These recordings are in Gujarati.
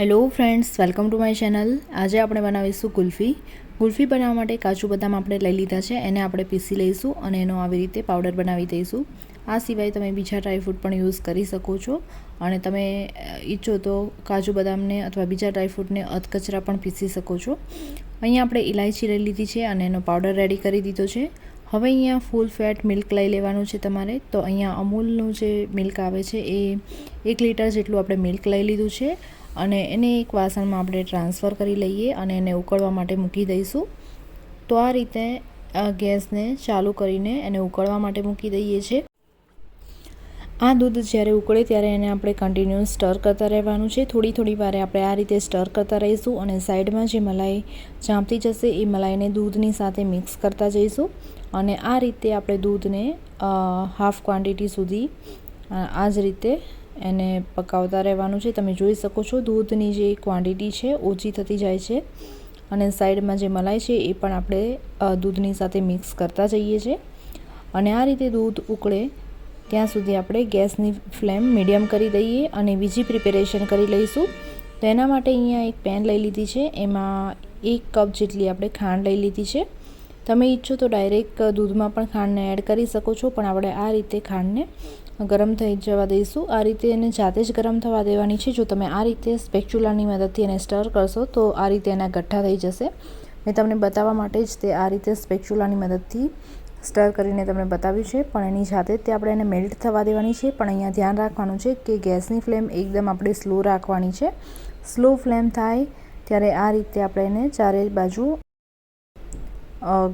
Hello friends welcome to my channel આજે આપણે બનાવીશું કુલ્ફી. કુલ્ફી બનાવવા માટે કાજુ બદામ આપણે લઈ લીધા છે, એને આપણે પીસી લઈશું અને એનો આવી રીતે પાવડર બનાવી દઈશું. આ સિવાય તમે બીજા ડ્રાયફ્રૂટ પણ યુઝ કરી શકો છો. અને તમે ઈચ્છો તો કાજુ બદામને અથવા બીજા ડ્રાયફ્રૂટને અધકચરા પણ પીસી શકો છો. અહીંયા આપણે ઇલાયચી લઈ લીધી છે અને એનો પાવડર રેડી કરી દીધો છે. હવે અહીંયા ફૂલ ફેટ મિલ્ક લઈ લેવાનું છે તમારે. તો અહીંયા અમૂલનું જે મિલ્ક આવે છે એ એક લીટર જેટલું આપણે મિલ્ક લઈ લીધું છે. અને એને એક વાસણમાં આપણે ટ્રાન્સફર કરી લઈએ અને એને ઉકળવા માટે મૂકી દઈશું. તો આ રીતે ગેસને ચાલુ કરીને એને ઉકળવા માટે મૂકી દઈએ છીએ આ દૂધ જ્યારે ઉકળે ત્યારે એને આપણે કન્ટિન્યુ સ્ટર કરતા રહેવાનું છે. થોડી થોડી વારે આપણે આ રીતે સ્ટર કરતા રહીશું અને સાઈડમાં જે મલાઈ ચાંપતી જશે એ મલાઈને દૂધની સાથે મિક્સ કરતા જઈશું. અને આ રીતે આપણે દૂધને હાફ ક્વોન્ટિટી સુધી આ જ રીતે એને પકાવતા રહેવાનું છે. તમે જોઈ શકો છો દૂધની જે ક્વોન્ટિટી છે, ઓછી થતી જાય છે. અને સાઈડમાં જે મલાઈ છે એ પણ આપણે દૂધની સાથે મિક્સ કરતા જઈએ છીએ. અને આ રીતે દૂધ ઉકળે ત્યાં સુધી આપણે ગેસની ફ્લેમ મીડિયમ કરી દઈએ અને બીજી પ્રિપેરેશન કરી લઈશું. તો એના માટે અહીંયા એક પેન લઈ લીધી છે. એમાં એક કપ જેટલી આપણે ખાંડ લઈ લીધી છે. તમે ઈચ્છો તો ડાયરેક્ટ દૂધમાં પણ ખાંડને એડ કરી શકો છો, પણ આપણે આ રીતે ખાંડને ગરમ થઈ જવા દઈશું. આ રીતે એને જાતે જ ગરમ થવા દેવાની છે. જો તમે આ રીતે સ્પેક્ચ્યુલાની મદદથી એને સ્ટર કરશો, તો આ રીતે એના ગઠ્ઠા થઈ જશે. મેં તમને બતાવવા માટે જ તે આ રીતે સ્પેક્ચ્યુલાની મદદથી સ્ટર કરીને તમને બતાવ્યું છે. પણ એની જાતે તે આપણે એને મેલ્ટ થવા દેવાની છે. પણ અહીંયા ધ્યાન રાખવાનું છે કે ગેસની ફ્લેમ એકદમ આપણે સ્લો રાખવાની છે. સ્લો ફ્લેમ થાય ત્યારે આ રીતે આપણે એને ચારે બાજુ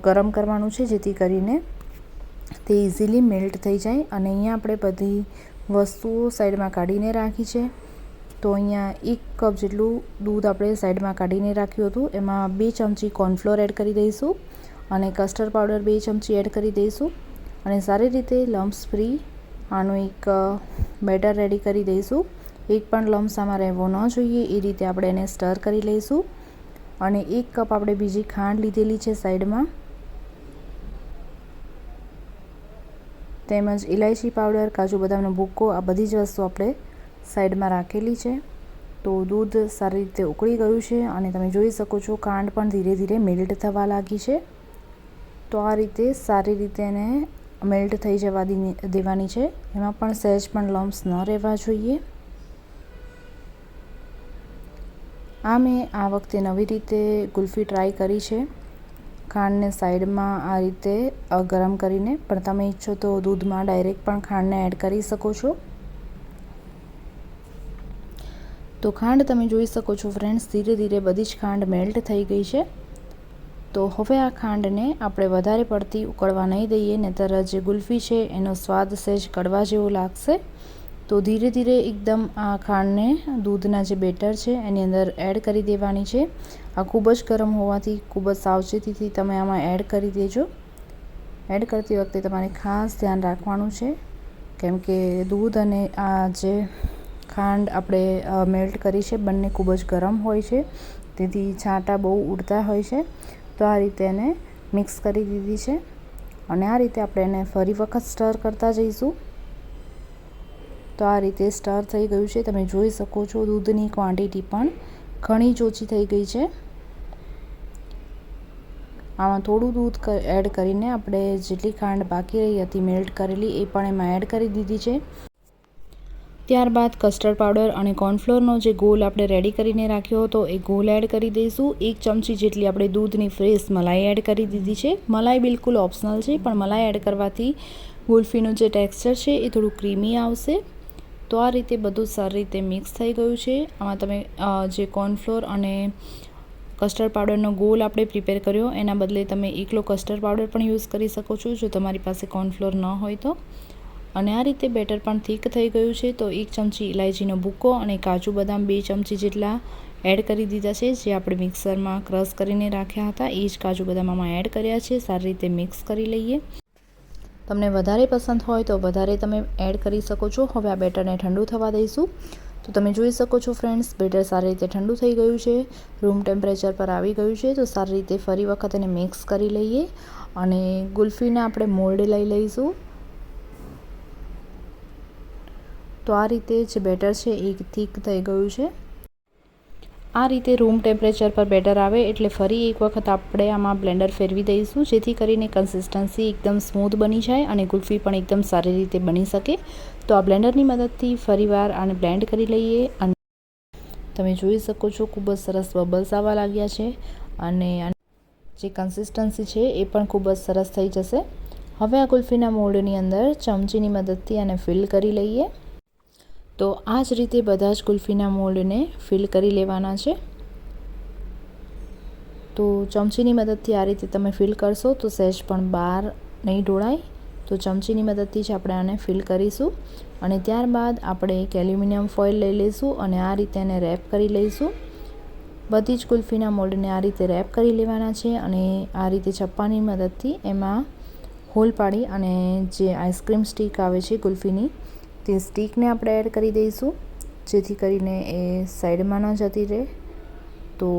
ગરમ કરવાનું છે જેથી કરીને તે ઇઝીલી મેલ્ટ થઈ જાય. અને અહીંયા આપણે બધી વસ્તુઓ સાઈડમાં કાઢીને રાખી છે. તો અહીંયા એક કપ જેટલું દૂધ આપણે સાઈડમાં કાઢીને રાખ્યું હતું. એમાં બે ચમચી કોર્નફ્લોર એડ કરી દઈશું અને કસ્ટર્ડ પાવડર બે ચમચી એડ કરી દઈશું. અને સારી રીતે લમ્સ ફ્રી આનું એક બેટર રેડી કરી દઈશું. એક પણ લમ્સ આમાં રહેવો ન જોઈએ. એ રીતે આપણે એને સ્ટર કરી લઈશું. અને એક કપ આપણે બીજી ખાંડ લીધેલી છે સાઈડમાં. તેમજ ઇલાયચી પાવડર, કાજુ બદામનો ભૂક્કો, આ બધી જ વસ્તુ આપણે સાઈડમાં રાખેલી છે. તો દૂધ સારી રીતે ઉકળી ગયું છે અને તમે જોઈ શકો છો ખાંડ પણ ધીરે ધીરે મેલ્ટ થવા લાગી છે. તો આ રીતે સારી રીતે એને મેલ્ટ થઈ જવા દેવાની છે. એમાં પણ સહેજ પણ લમ્સ ન રહેવા જોઈએ. આ મેં આ વખતે નવી રીતે ગુલ્ફી ટ્રાય કરી છે. ખાંડને સાઈડમાં આ રીતે ગરમ કરીને, પણ તમે ઈચ્છો તો દૂધમાં ડાયરેક્ટ પણ ખાંડને એડ કરી શકો છો. તો ખાંડ તમે જોઈ શકો છો ફ્રેન્ડ્સ, ધીરે ધીરે બધી જ ખાંડ મેલ્ટ થઈ ગઈ છે. તો હવે આ ખાંડને આપણે વધારે પડતી ઉકળવા નહીં દઈએ, નહીતર જે ગુલ્ફી છે એનો સ્વાદ સહેજ કડવા જેવો લાગશે. તો ધીરે ધીરે એકદમ આ ખાંડને દૂધના જે બેટર છે, એની અંદર એડ કરી દેવાની છે. આ ખૂબ જ ગરમ હોવાથી, ખૂબ જ સાવચેતીથી તમે આમાં એડ કરી દેજો. એડ કરતી વખતે તમારે ખાસ ધ્યાન રાખવાનું છે, કેમ કે દૂધ અને આ જે ખાંડ આપણે મેલ્ટ કરી છે, બંને ખૂબ જ ગરમ હોય છે. તેથી છાંટા બહુ ઉડતા હોય છે. તો આ રીતે એને મિક્સ કરી દીધી છે. અને આ રીતે આપણે એને ફરી વખત સ્ટર કરતા જઈશું. તો આ રીતે સ્ટર થઈ ગયું છે. તમે જોઈ શકો છો દૂધની ક્વોન્ટિટી પણ ઘણી જ ઓછી થઈ ગઈ છે. આમાં થોડું દૂધ એડ કરીને આપણે જેટલી ખાંડ બાકી રહી હતી મેલ્ટ કરેલી એ પણ એમાં એડ કરી દીધી છે. ત્યારબાદ કસ્ટર્ડ પાવડર અને કોર્નફ્લોરનો જે ગોલ આપણે રેડી કરીને રાખ્યો હતો એ ગોલ એડ કરી દઈશું. એક ચમચી જેટલી આપણે દૂધની ફ્રેશ મલાઈ એડ કરી દીધી છે. મલાઈ બિલકુલ ઓપ્શનલ છે, પણ મલાઈ એડ કરવાથી ગુલ્ફીનું જે ટેક્સચર છે એ થોડું ક્રીમી આવશે. તો આ રીતે બધું સારી રીતે મિક્સ થઈ ગયું છે. આમાં તમે જે કોર્નફ્લોર અને કસ્ટર્ડ પાવડરનો ગોલ આપણે પ્રિપેર કર્યો, એના બદલે તમે એકલો કસ્ટર્ડ પાવડર પણ યુઝ કરી શકો છો, જો તમારી પાસે કોર્નફ્લોર ન હોય તો. અને આ રીતે બેટર પણ થીક થઈ ગયું છે, તો એક ચમચી ઇલાયચીનો ભૂકો અને કાજુ બદામ બે ચમચી જેટલા એડ કરી દીધા છે, જે આપણે મિક્સરમાં ક્રશ કરીને રાખ્યા હતા. એ જ કાજુ બદામ આમાં એડ કર્યા છે. સારી રીતે મિક્સ કરી લઈએ. તમને વધારે પસંદ હોય તો વધારે તમે એડ કરી શકો છો. હવે આ બેટરને ઠંડુ થવા દઈશું. તો તમે જોઈ શકો છો ફ્રેન્ડ્સ, બેટર સારી રીતે ઠંડુ થઈ ગયું છે. રૂમ ટેમ્પરેચર પર આવી ગયું છે, તો સારી રીતે ફરી વખત એને મિક્સ કરી લઈએ અને ગુલ્ફીને આપણે મોલ્ડ લઈ લઈશું. તો આ રીતે જે બેટર છે એ થીક થઈ ગયું છે. આ રીતે રૂમ ટેમ્પરેચર પર બેટર આવે એટલે ફરી એક વખત આપણે આમાં બ્લેન્ડર ફેરવી દઈશું, જેથી કરીને કન્સિસ્ટન્સી એકદમ સ્મૂથ બની જાય અને કુલ્ફી પણ એકદમ સારી રીતે બની શકે. તો આ બ્લેન્ડરની મદદથી ફરીવાર આને બ્લેન્ડ કરી લઈએ અને તમે જોઈ શકો છો ખૂબ જ સરસ બબલ્સ આવવા લાગ્યા છે અને જે કન્સિસ્ટન્સી છે એ પણ ખૂબ જ સરસ થઈ જશે. હવે આ કુલ્ફીના મોલ્ડની અંદર ચમચીની મદદથી આને ફિલ કરી લઈએ. તો આ જ રીતે બધા જ કુલ્ફીના મોલ્ડને ફિલ કરી લેવાના છે. તો ચમચીની મદદથી આ રીતે તમે ફિલ કરશો તો સહેજ પણ બહાર નહીં ઢોળાય. તો ચમચીની મદદથી જ આપણે આને ફિલ કરીશું અને ત્યારબાદ આપણે એક એલ્યુમિનિયમ ફોઇલ લઈ લઈશું અને આ રીતે એને રેપ કરી લઈશું. બધી જ કુલ્ફીના મોલ્ડને આ રીતે રેપ કરી લેવાના છે અને આ રીતે છપ્પાની મદદથી એમાં હોલ પાડી અને જે આઈસ્ક્રીમ સ્ટીક આવે છે કુલ્ફીની તે સ્ટીકને આપણે એડ કરી દઈશું, જેથી કરીને એ સાઈડમાં ન જતી રહે. તો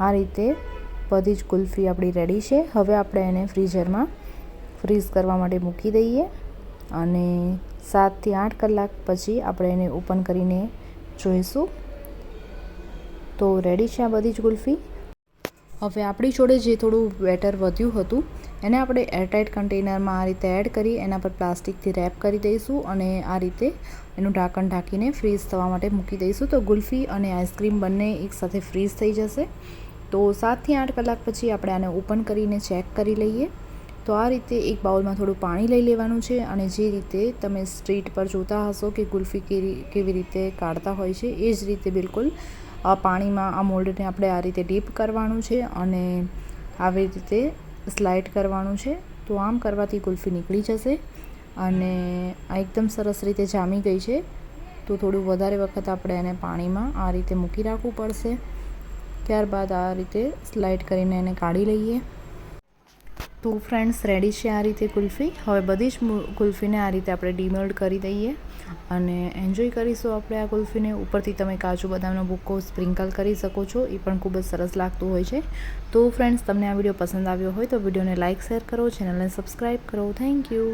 આ રીતે બધી જ કુલ્ફી આપણી રેડી છે. હવે આપણે એને ફ્રીઝરમાં ફ્રીઝ કરવા માટે મૂકી દઈએ અને સાતથી આઠ કલાક પછી આપણે એને ઓપન કરીને જોઈશું. તો રેડી છે આ બધી જ કુલ્ફી. હવે આપણી જોડે જે થોડું બેટર વધ્યું હતું એને આપણે એરટાઇટ કન્ટેનરમાં આ રીતે એડ કરી એના પર પ્લાસ્ટિકથી રેપ કરી દઈશું અને આ રીતે એનું ઢાંકણ ઢાંકીને ફ્રીઝ થવા માટે મૂકી દઈશું. તો ગુલ્ફી અને આઈસ્ક્રીમ બંને એકસાથે ફ્રીઝ થઈ જશે. તો સાતથી આઠ કલાક પછી આપણે આને ઓપન કરીને ચેક કરી લઈએ. તો આ રીતે એક બાઉલમાં થોડું પાણી લઈ લેવાનું છે અને જે રીતે તમે સ્ટ્રીટ પર જોતા હશો કે ગુલ્ફી કેવી રીતે કાઢતા હોય છે, એ જ રીતે બિલકુલ પાણીમાં આ મોલ્ડને આપણે આ રીતે ડીપ કરવાનું છે અને આવી રીતે સ્લાઇડ કરવાનું છે, તો આમ કરવાથી કુલ્ફી નીકળી જશે અને આ એકદમ સરસ રીતે જામી ગઈ છે. તો થોડું વધારે વખત આપણે એને પાણીમાં આ રીતે મૂકી રાખવું પડશે. ત્યારબાદ આ રીતે સ્લાઇડ કરીને એને કાઢી લઈએ. તો ફ્રેન્ડ્સ રેડી છે આ રીતે કુલ્ફી? હવે બધી જ કુલ્ફીને આ રીતે આપણે ડીમોલ્ડ કરી દઈએ અને એન્જોય કરીશું આપણે આ કુલ્ફીને. ઉપરથી તમે કાજુ બદામનો ભૂક્કો સ્પ્રિંકલ કરી શકો છો, એ પણ ખૂબ જ સરસ લાગતું હોય છે. તો ફ્રેન્ડ્સ તમને આ વીડિયો પસંદ આવ્યો હોય તો વિડીયોને લાઇક શેર કરો ચેનલને સબસ્ક્રાઈબ કરો. Thank you